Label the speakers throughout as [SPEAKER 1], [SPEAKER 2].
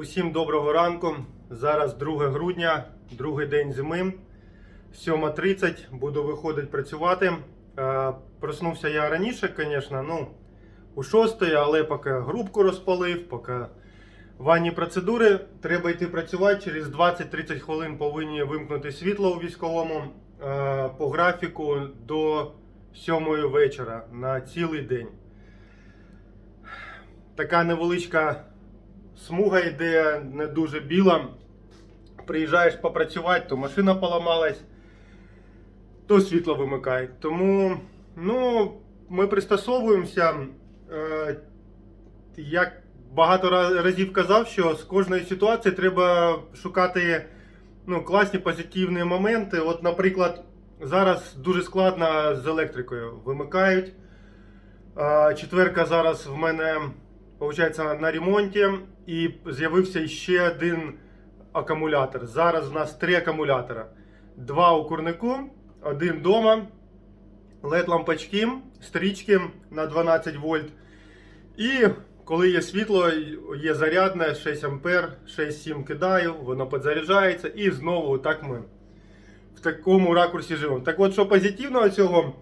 [SPEAKER 1] Усім доброго ранку. Зараз 2 грудня, другий день зими. 7.30 буду виходити працювати. Е, Проснувся я раніше, звісно, ну, у 6, але поки грубку розпалив, поки ванні процедури, треба йти працювати. Через 20-30 хвилин повинні вимкнути світло у військовому е, по графіку до 7 вечора на цілий день. Така невеличка смуга йде не дуже біла. Приїжджаєш попрацювати, то машина поламалась, то світло вимикають. Тому ну, ми пристосовуємося. Е, Як багато разів казав, що з кожної ситуації треба шукати ну, класні позитивні моменти. От, наприклад, зараз дуже складно з електрикою. Вимикають. А, Четверка зараз в мене виходить, на ремонті і з'явився ще один акумулятор. Зараз в нас три акумулятора. Два у курнику, один вдома, led лампочки, стрічки на 12 вольт. І коли є світло, є зарядне 6 ампер, 6-7 кидаю, воно підзаряджається і знову так ми в такому ракурсі живемо. Так от, що позитивного цього,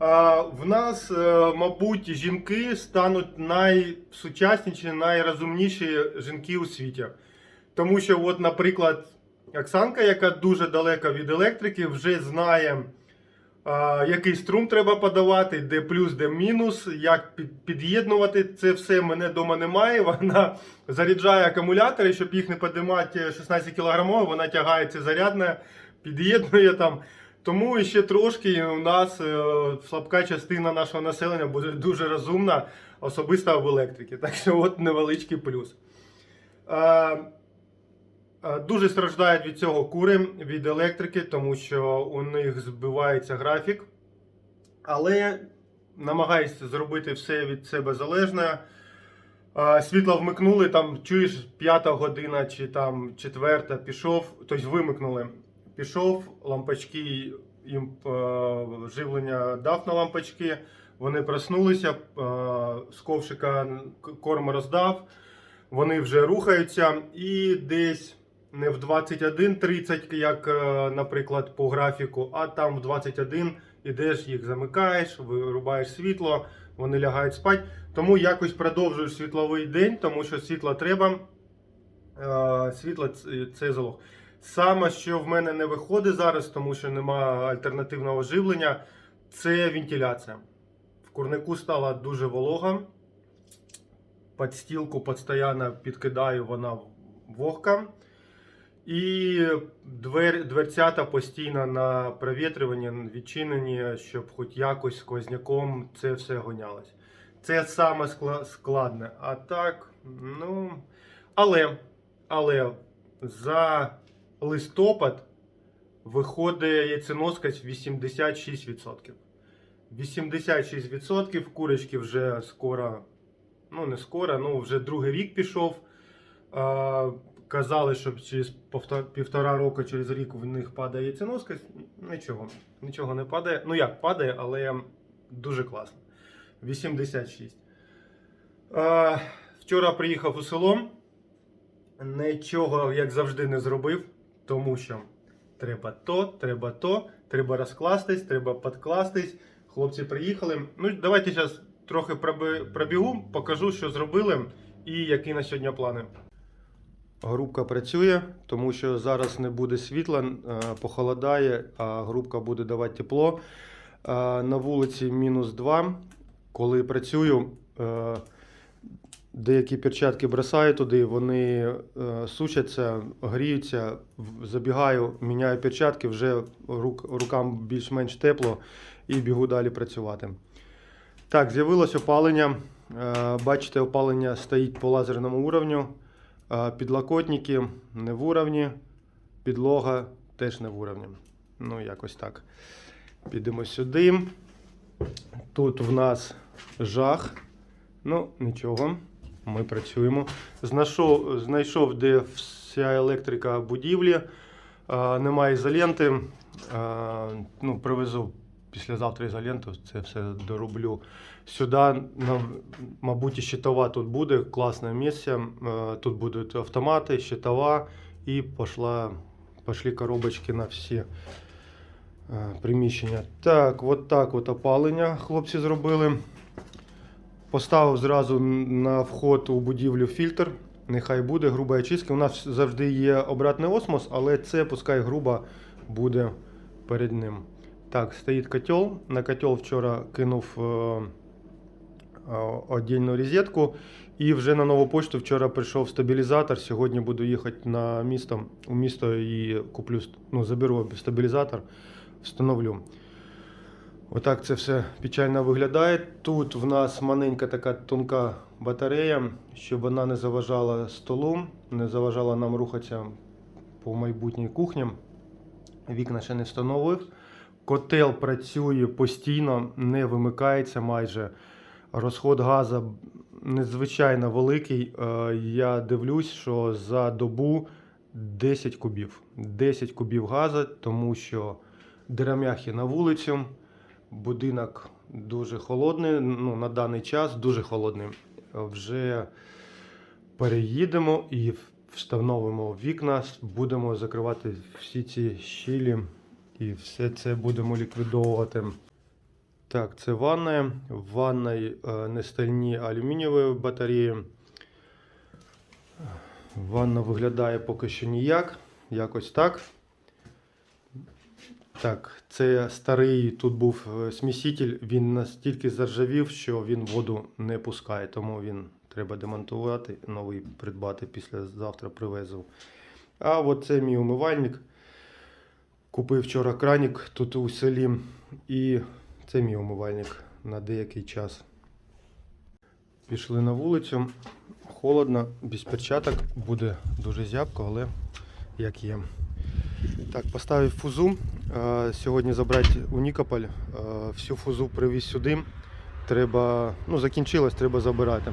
[SPEAKER 1] в нас, е, мабуть, жінки стануть найсучасніші, найрозумніші жінки у світі. Тому що, от, наприклад, Оксанка, яка дуже далека від електрики, вже знає, який струм треба подавати, де плюс, де мінус, як під- під'єднувати це все. Мене вдома немає. Вона заряджає акумулятори, щоб їх не підіймати 16 кг, вона тягає це зарядне, під'єднує там. Тому ще трошки у нас е, слабка частина нашого населення буде дуже розумна, особисто в електриці. Так що от невеличкий плюс. Е, е, Дуже страждають від цього кури, від електрики, тому що у них збивається графік. Але намагаюся зробити все від себе залежне. Світло вмикнули, там чуєш, п'ята година чи там четверта пішов, тобто вимикнули. Пішов, лампочки їм е, живлення дав на лампочки. Вони проснулися, е, з ковшика корм роздав. Вони вже рухаються, і десь не в 21.30, як, е, наприклад, по графіку, а там в 21 ідеш, їх замикаєш, вирубаєш світло, вони лягають спати. Тому якось продовжуєш світловий день, тому що світла треба. Світло це залог. Саме, що в мене не виходить зараз, тому що немає альтернативного живлення, це вентиляція. В курнику стала дуже волога. Подстілку постійно підкидаю, вона вогка. І двер, дверцята постійно на провітрюванні, відчинені, щоб хоч якось сквозняком це все гонялось. Це саме складне. А так, ну. Але, але за листопад виходить яйценоскость 86%. 86% курочки вже скоро, ну не скоро, ну вже другий рік пішов. Казали, що через півтора року, через рік в них падає яйценоскость. Нічого, нічого не падає. Ну як падає, але дуже класно. 86. А, вчора приїхав у село. Нічого, як завжди, не зробив, тому що треба то, треба то, треба розкластись, треба підкластись. Хлопці приїхали. Ну, давайте зараз трохи пробігу, покажу, що зробили і які на сьогодні плани. Грубка працює, тому що зараз не буде світла, е, похолодає, а грубка буде давати тепло. Е, На вулиці мінус 2. Коли працюю, е, деякі перчатки бросаю туди, вони е, сушаться, гріються, забігаю, міняю перчатки, вже рук, рукам більш-менш тепло і бігу далі працювати. Так, з'явилось опалення. Е, Бачите, опалення стоїть по лазерному уровню. Е, Підлокотники не в уровні, підлога теж не в уровні. Ну, якось так. Підемо сюди. Тут в нас жах. Ну, нічого, ми працюємо. Знайшов, знайшов де вся електрика будівлі. Немає ізоленти. Ну, привезу післязавтра ізоленту, це все дороблю. Сюди, мабуть, щитова тут буде, класне місце. Тут будуть автомати, щитова і пошла, пошли коробочки на всі приміщення. Так, от так от опалення хлопці зробили. Поставив зразу на вход у будівлю фільтр. Нехай буде груба очистка. У нас завжди є обратний осмос, але це пускай груба буде перед ним. Так, стоїть котел. На котел вчора кинув е, е, отдільну розетку. І вже на нову почту вчора прийшов стабілізатор. Сьогодні буду їхати на місто, у місто і куплю, ну, заберу стабілізатор, встановлю. Отак це все печально виглядає. Тут в нас маленька така тонка батарея, щоб вона не заважала столу, не заважала нам рухатися по майбутній кухні. Вікна ще не встановив. Котел працює постійно, не вимикається майже. Розход газу надзвичайно великий. Е, Я дивлюсь, що за добу 10 кубів. 10 кубів газу, тому що деремяхи на вулицю. Будинок дуже холодний, ну, на даний час дуже холодний. Вже переїдемо і встановимо вікна, будемо закривати всі ці щілі і все це будемо ліквідовувати. Так, це ванна. В ванній е, не стальні алюмінієві батареї. Ванна виглядає поки що ніяк. Якось так. Так, це старий тут був е, сміситель, він настільки заржавів, що він воду не пускає, тому він треба демонтувати, новий придбати післязавтра привезу. А от це мій умивальник. Купив вчора кранік тут у селі. І це мій умивальник на деякий час. Пішли на вулицю. Холодно, без перчаток, буде дуже зябко, але як є. Так, поставив фузу. Е, Сьогодні забрати у Нікополь. Е, Всю фузу привіз сюди. Треба, ну, закінчилось, треба забирати.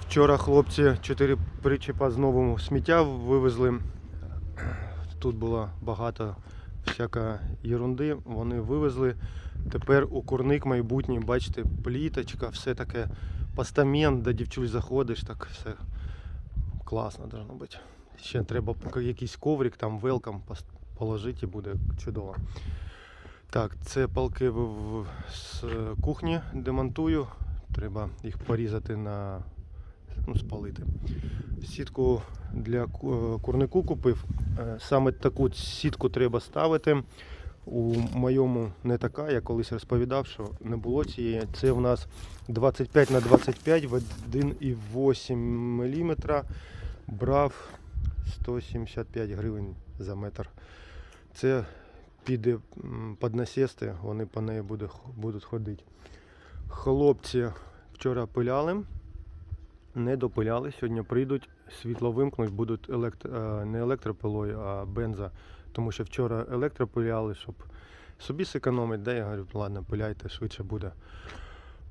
[SPEAKER 1] Вчора хлопці 4 причепа знову сміття вивезли. Тут було багато всяка ерунди. Вони вивезли. Тепер у курник майбутній, бачите, пліточка, все таке постамент, де дівчуль заходиш, так все класно должно бути. Ще треба якийсь коврик, там велкам положити і буде чудово. Так, це палки з кухні демонтую. Треба їх порізати на ну, спалити. Сітку для е, курнику купив. Е, Саме таку сітку треба ставити. У моєму не така, я колись розповідав, що не було цієї. Це в нас 25 на 25 в 1,8 мм. Брав 175 гривень за метр. Це піде під насісти, вони по неї будуть ходити. Хлопці вчора пиляли, не допиляли. Сьогодні прийдуть, світло вимкнуть, будуть елект... е, не електропилою, а бенза. Тому що вчора електропиляли, щоб собі зекономити. Да, я говорю, ладно, пиляйте, швидше буде.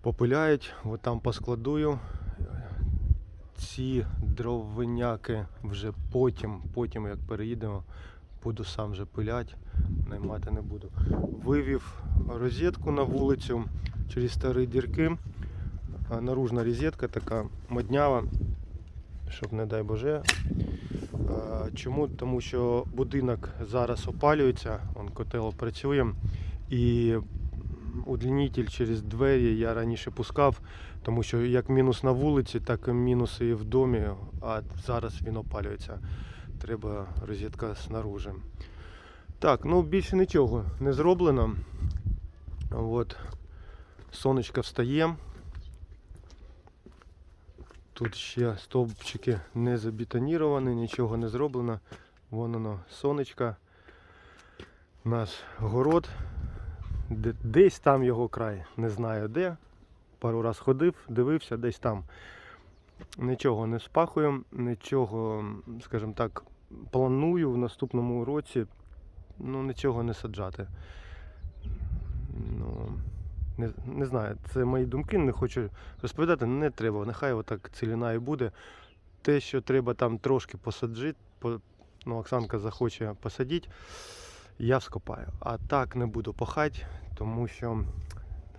[SPEAKER 1] Попиляють, от там поскладую. Ці дровиняки вже потім, потім як переїдемо, буду сам вже пилять, наймати не буду. Вивів розетку на вулицю через старі дірки. Наружна розетка така моднява, щоб не дай Боже. Чому? Тому що будинок зараз опалюється, он котел працює, і удлінитель через двері я раніше пускав, тому що як мінус на вулиці, так і мінус і в домі, а зараз він опалюється. Треба розетка снаружи. Так, ну більше нічого не зроблено. От. Сонечко встає. Тут ще стовпчики не забетоніровані, нічого не зроблено. Вон воно сонечко. Наш город. Десь там його край, не знаю де. Пару раз ходив, дивився, десь там. Нічого не спахую, нічого, скажімо так, планую в наступному році ну, нічого не саджати. Ну, не, не знаю, це мої думки, не хочу розповідати, не треба. Нехай отак ціліна і буде. Те, що треба там трошки посаджити, по, ну, Оксанка захоче посадити. я вскопаю. А так не буду пахати, тому що,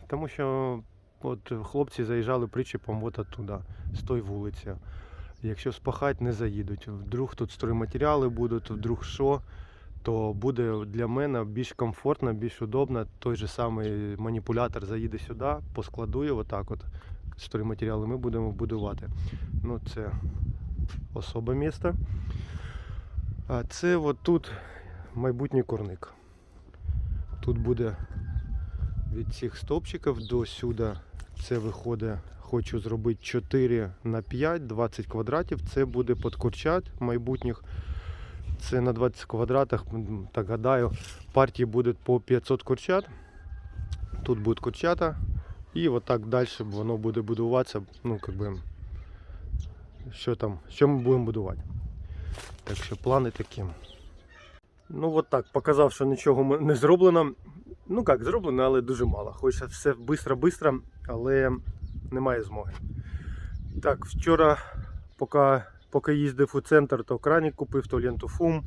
[SPEAKER 1] тому що от хлопці заїжджали причепом от оттуда, з тої вулиці. Якщо спахати, не заїдуть. Вдруг тут стройматеріали будуть, вдруг що, то буде для мене більш комфортно, більш удобно. Той же самий маніпулятор заїде сюди, поскладує отак от стройматеріали ми будемо будувати. Ну, це особе місто. А це от тут майбутній курник. Тут буде від цих стовпчиків до сюди. Це виходить, хочу зробити 4 на 5, 20 квадратів. Це буде під курчат майбутніх. Це на 20 квадратах, так гадаю, партії будуть по 500 курчат. Тут будуть курчата. І отак далі воно буде будуватися. Ну, как би, що там, що ми будемо будувати. Так що плани такі. Ну, от так, показав, що нічого не зроблено. Ну як, зроблено, але дуже мало. Хочеться все швидко-швидко, але немає змоги. Так, вчора, поки, поки їздив у центр, то кранік купив, то ленту фум.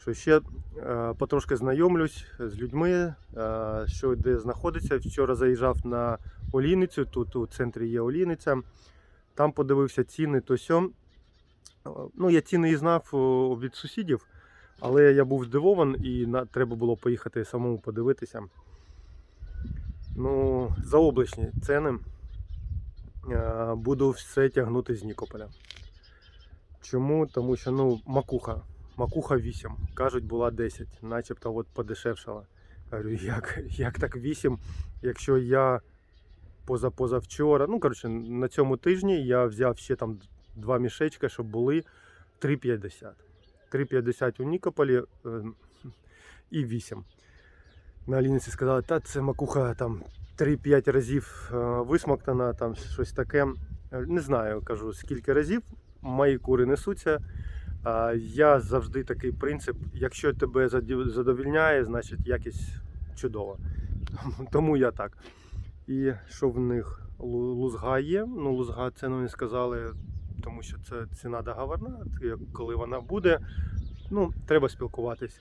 [SPEAKER 1] Що ще е, потрошки знайомлюсь з людьми, е, що де знаходиться. Вчора заїжджав на Олійницю, тут у центрі є Олійниця. Там подивився ціни, то сьом. Е, Ну, я ціни і знав від сусідів, але я був здивований і треба було поїхати самому подивитися. Ну, заоблачні ціни. Е, Буду все тягнути з Нікополя. Чому? Тому що ну, макуха. Макуха 8. Кажуть, була 10, начебто от подешевшала. Говорю, як, як так 8, якщо я поза-позавчора, ну, коротше, на цьому тижні я взяв ще там два мішечка, щоб були 3,50. 3,50 у Нікополі е, і 8. На Аліниці сказали, та це макуха там 3-5 разів е, висмоктана, там щось таке. Е, Не знаю, кажу, скільки разів. Мої кури несуться. Я завжди такий принцип, якщо тебе задовільняє, значить якість чудова. Тому я так. І що в них лузга є. Ну, лузга ціну не сказали, тому що це ціна договорна. Коли вона буде, ну, треба спілкуватись.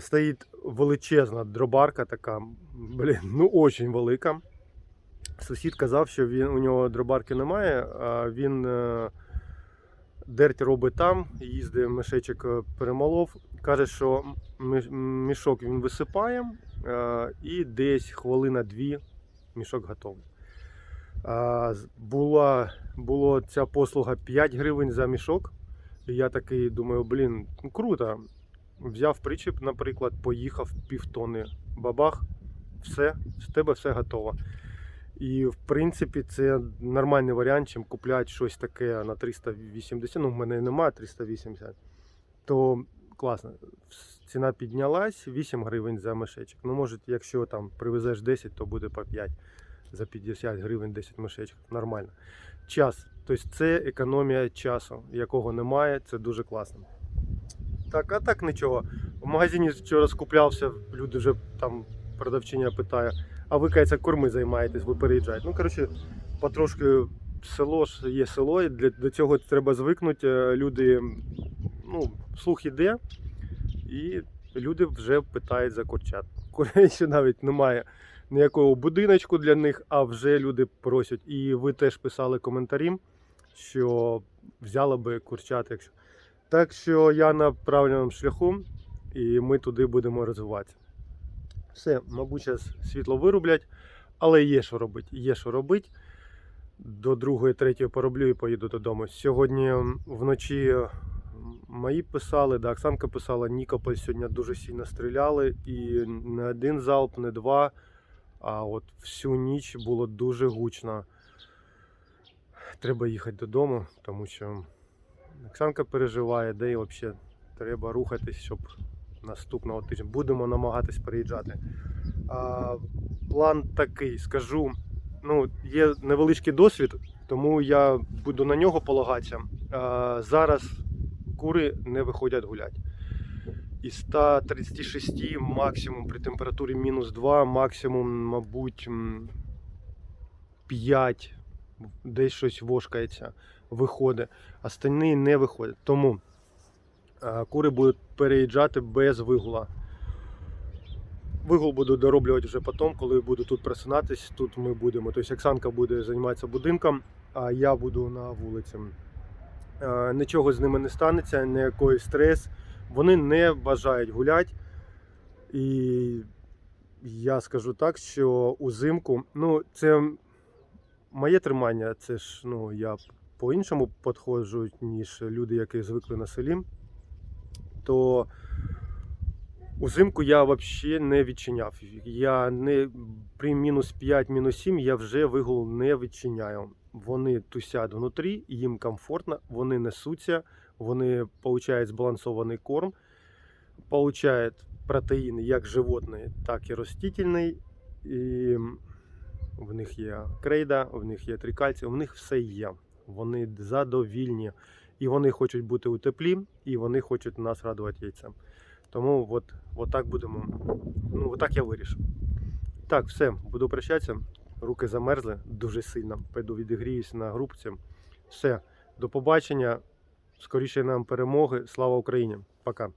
[SPEAKER 1] Стоїть величезна дробарка така, блін, ну очень велика. Сусід казав, що він, у нього дробарки немає, а він е, дерть робить там, їздить, мішечок е, перемолов. Каже, що мішок він висипає е, і десь хвилина-дві мішок готовий. А, була, ця послуга 5 гривень за мішок. І я такий думаю, блін, круто. Взяв причіп, наприклад, поїхав півтони. Бабах, все, з тебе все готово. І в принципі це нормальний варіант, чим купляти щось таке на 380. Ну, в мене немає 380. То класно. Ціна піднялась 8 гривень за мешечок. Ну, може, якщо там привезеш 10, то буде по 5 за 50 гривень 10 мешечок. Нормально. Час. Тобто це економія часу, якого немає, це дуже класно. Так, а так нічого. В магазині вчора скуплявся, люди вже там продавчиня питає, а ви кається корми займаєтесь, ви переїжджаєте. Ну, коротше, потрошки село ж є село, і для, до цього треба звикнути. Е, Люди, ну, слух іде, і люди вже питають за курчат. Курей навіть немає ніякого будиночку для них, а вже люди просять. І ви теж писали коментарі, що взяли би курчат, якщо. Так що я на правильному шляху, і ми туди будемо розвиватися. Все, мабуть, зараз світло вирублять, але є що робити. Є що робити. До другої, третьої пороблю і поїду додому. Сьогодні вночі мої писали, да, Оксанка писала, Нікополь сьогодні дуже сильно стріляли. І не один залп, не два. А от всю ніч було дуже гучно. Треба їхати додому, тому що Оксанка переживає, де і взагалі треба рухатись, щоб наступного тижня будемо намагатись приїжджати. А, план такий, скажу. Ну, є невеличкий досвід, тому я буду на нього полагатися. А, зараз кури не виходять гуляти. Із 136 максимум при температурі мінус 2, максимум, мабуть, м, 5, десь щось вошкається, виходить. Остальні не виходять. Тому е, кури будуть переїжджати без вигула. Вигул буду дороблювати вже потім, коли буду тут просинатись. Тут ми будемо. Тобто Оксанка буде займатися будинком, а я буду на вулиці. Е, Нічого з ними не станеться, ніякий стрес. Вони не бажають гуляти. І я скажу так, що узимку, ну, це моє тримання, це ж ну, я по-іншому підходжу, ніж люди, які звикли на селі. То Узимку я взагалі не відчиняв. Я не при мінус 5, мінус 7 я вже вигул не відчиняю. Вони тусять внутрі, їм комфортно, вони несуться, вони получають збалансований корм, получають протеїни як животний, так і ростительний. І в них є крейда, в них є трикальція, в них все є. Вони задовільні. І вони хочуть бути у теплі, і вони хочуть нас радувати яйцем. Тому от, от так будемо. Ну, от так я вирішив. Так, все, буду прощатися. Руки замерзли дуже сильно. Пойду відігріюсь на групці. Все, до побачення. Скоріше нам перемоги. Слава Україні! Пока.